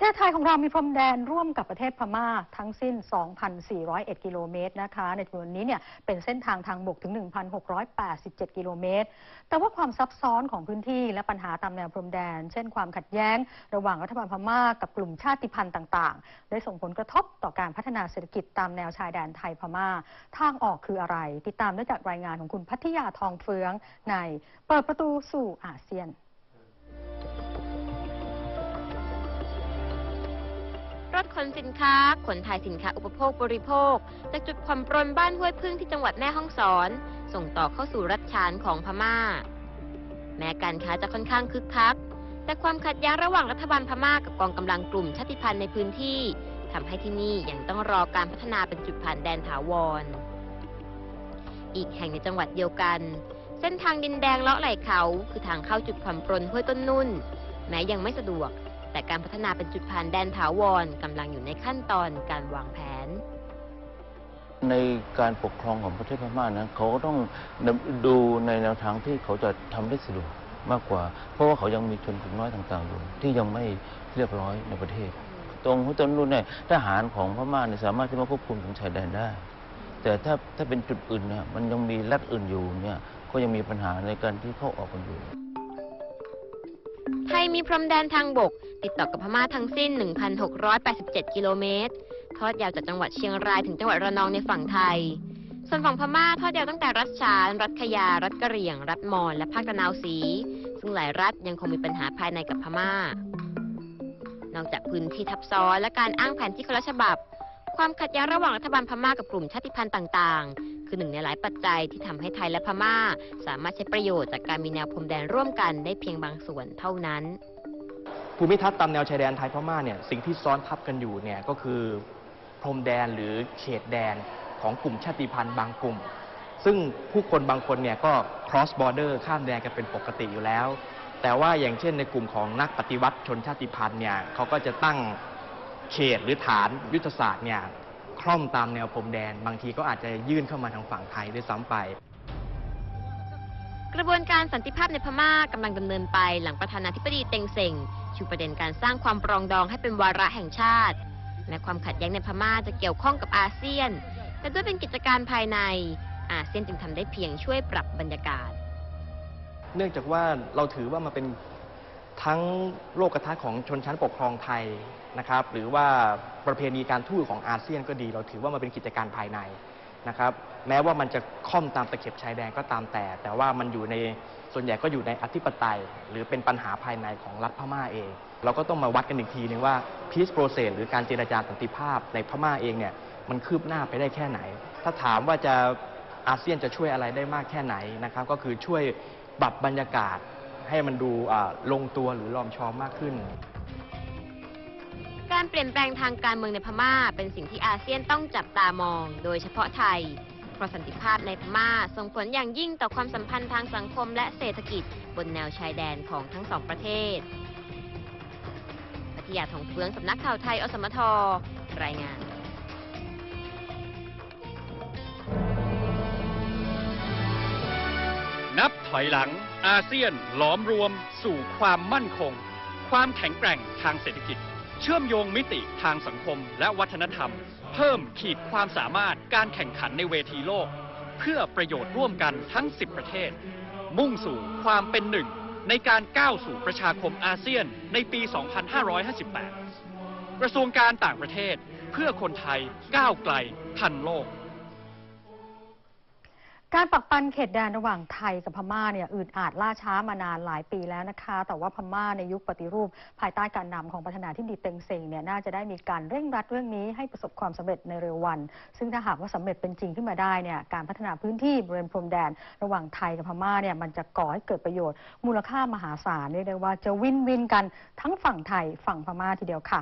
ประเทศไทยของเรามีพรมแดนร่วมกับประเทศพม่าทั้งสิ้น 2,401 กิโลเมตรนะคะ ในจำนวนนี้เนี่ยเป็นเส้นทางทางบกถึง 1,687 กิโลเมตร แต่ว่าความซับซ้อนของพื้นที่และปัญหาตามแนวพรมแดน เช่นความขัดแย้ง ระหว่างรัฐบาลพม่ากับกลุ่มชาติพันธุ์ต่าง ๆ ได้ส่งผลกระทบต่อการพัฒนาเศรษฐกิจตามแนวชายแดนไทยพม่า ทางออกคืออะไร ติดตามได้จากรายงานของคุณพัทยาทองเฟืองในเปิดประตูสู่อาเซียน ถขนสินค้า ขนถ่ายสินค้าอุปโภคบริโภค จากจุดผ่อนปรนบ้านห้วยพึ่งที่จังหวัดแม่ฮ่องสอน ส่งต่อเข้าสู่รัฐฉานของพม่า แม้การค้าจะค่อนข้างคึกคัก แต่ความขัดแย้งระหว่างรัฐบาลพม่ากับกองกำลังกลุ่มชาติพันธุ์ในพื้นที่ทำให้ที่นี่ยังต้องรอการพัฒนาเป็นจุดผ่านแดนถาวร อีกแห่งในจังหวัดเดียวกัน เส้นทางดินแดงเลาะไหล่เขา คือทางเข้าจุดผ่อนปรนห้วยต้นนุ่น แม้ยังไม่สะดวก แต่การพัฒนาเป็นจุดผ่านแดนถาวรกำลังอยู่ในขั้นตอนการวางแผน ในการปกครองของประเทศพม่านะเขาก็ต้องดูในแนวทางที่เขาจะทำได้สะดวกมากกว่า เพราะว่าเขายังมีชนกลุ่มน้อยต่างๆอยู่ที่ยังไม่เรียบร้อยในประเทศ ตรงหัวต้นรุ่นเนี่ยทหารของพม่าเนี่ยสามารถที่มาควบคุมถึงชายแดนได้ แต่ถ้าถ้าเป็นจุดอื่นเนี่ยมันยังมีรัฐอื่นอยู่เนี่ยก็ยังมีปัญหาในการที่เข้าออกกันอยู่ไทยมีพรมแดนทางบก ติดต่อกับพม่าทั้งสิ้น 1,687 กิโลเมตร ทอดยาวจากจังหวัดเชียงรายถึงจังหวัดระนองในฝั่งไทย ส่วนฝั่งพม่าทอดยาวตั้งแต่รัฐฉาน รัฐขยา รัฐกะเหรี่ยง รัฐมอญ และภาคตะนาวศรีซึ่งหลายรัฐยังคงมีปัญหาภายในกับพม่า นอกจากพื้นที่ทับซ้อนและการอ้างแผนที่คนละฉบับ ความขัดแย้งระหว่างรัฐบาลพม่ากับกลุ่มชาติพันธุ์ต่างๆ คือหนึ่งในหลายปัจจัยที่ทำให้ไทยและพม่า สามารถใช้ประโยชน์จากการมีแนวพรมแดนร่วมกันได้เพียงบางส่วนเท่านั้น ภูมิทัศน์ตามแนวชายแดนไทยพม่าเนี่ยสิ่งที่ซ้อนทับกันอยู่เนี่ยก็คือพรมแดนหรือเขตแดนของกลุ่มชาติพันธุ์บางกลุ่ม ซึ่งผู้คนบางคนเนี่ยก็ cross border ข้ามแดนกันเป็นปกติอยู่แล้ว แต่ว่าอย่างเช่นในกลุ่มของนักปฏิวัติชนชาติพันธุ์เนี่ยเขาก็จะตั้งเขตหรือฐานยุทธศาสตร์เนี่ยคล่อมตามแนวพรมแดน บางทีก็อาจจะยื่นเข้ามาทางฝั่งไทยด้วยซ้ำไป กระบวนการสันติภาพในพม่ากำลังดำเนินไปหลังประธานาธิบดีเต็งเซ็งชูประเด็นการสร้างความปรองดองให้เป็นวาระแห่งชาติแม้ความขัดแย้งในพม่าจะเกี่ยวข้องกับอาเซียน แต่ด้วยเป็นกิจการภายในอาเซียนจึงทำได้เพียงช่วยปรับบรรยากาศ เนื่องจากว่าเราถือว่ามันเป็นทั้งโลกทัศน์ของชนชั้นปกครองไทยนะครับ หรือว่าประเพณีการทูตของอาเซียนก็ดี เราถือว่ามันเป็นกิจการภายใน นะครับแม้ว่ามันจะค่อมตามตะเข็บชายแดนก็ตามแต่ แต่ว่ามันอยู่ในส่วนใหญ่ก็อยู่ในอธิปไตย หรือเป็นปัญหาภายในของรัฐพม่าเอง เราก็ต้องมาวัดกันอีกทีนึงว่า peace process หรือการเจรจาสันติภาพในพม่าเองเนี่ยมันคืบหน้าไปได้แค่ไหน ถ้าถามว่าจะอาเซียนจะช่วยอะไรได้มากแค่ไหนนะครับ ก็คือช่วยปรับบรรยากาศให้มันดูลงตัวหรือลอมชอมมากขึ้น การเปลี่ยนแปลงทางการเมืองในพม่า เป็นสิ่งที่อาเซียนต้องจับตามอง โดยเฉพาะไทย เพราะสันติภาพในพม่าส่งผลอย่างยิ่งต่อความสัมพันธ์ทางสังคมและเศรษฐกิจ บนแนวชายแดนของทั้งสองประเทศพัทยาทองเฟืองสำนักข่าวไทยอสมทรายงานนับถอยหลัง อาเซียนหลอมรวมสู่ความมั่นคง ความแข็งแกร่งทางเศรษฐกิจ เชื่อมโยงมิติทางสังคมและวัฒนธรรม เพิ่มขีดความสามารถการแข่งขันในเวทีโลก เพื่อประโยชน์ร่วมกันทั้ง 10 ประเทศ มุ่งสู่ความเป็นหนึ่ง ในการก้าวสู่ประชาคมอาเซียนในปี 2558 กระทรวงการต่างประเทศ เพื่อคนไทยก้าวไกลทันโลก การปักปันเขตแดนระหว่างไทยกับพม่าเนี่ยอืดอาดล่าช้ามานานหลายปีแล้วนะคะ แต่ว่าพม่าในยุคปฏิรูป ภายใต้การนำของประธานาธิบดีเต็งเซ็งเนี่ยน่าจะได้มีการเร่งรัดเรื่องนี้ให้ประสบความสำเร็จในเร็ววัน ซึ่งถ้าหากว่าสำเร็จเป็นจริงขึ้นมาได้เนี่ยการพัฒนาพื้นที่บริเวณพรมแดน ระหว่างไทยกับพม่าเนี่ยมันจะก่อให้เกิดประโยชน์ มูลค่ามหาศาลเรียกได้ว่าจะวินวินกันทั้งฝั่งไทยฝั่งพม่าทีเดียวค่ะ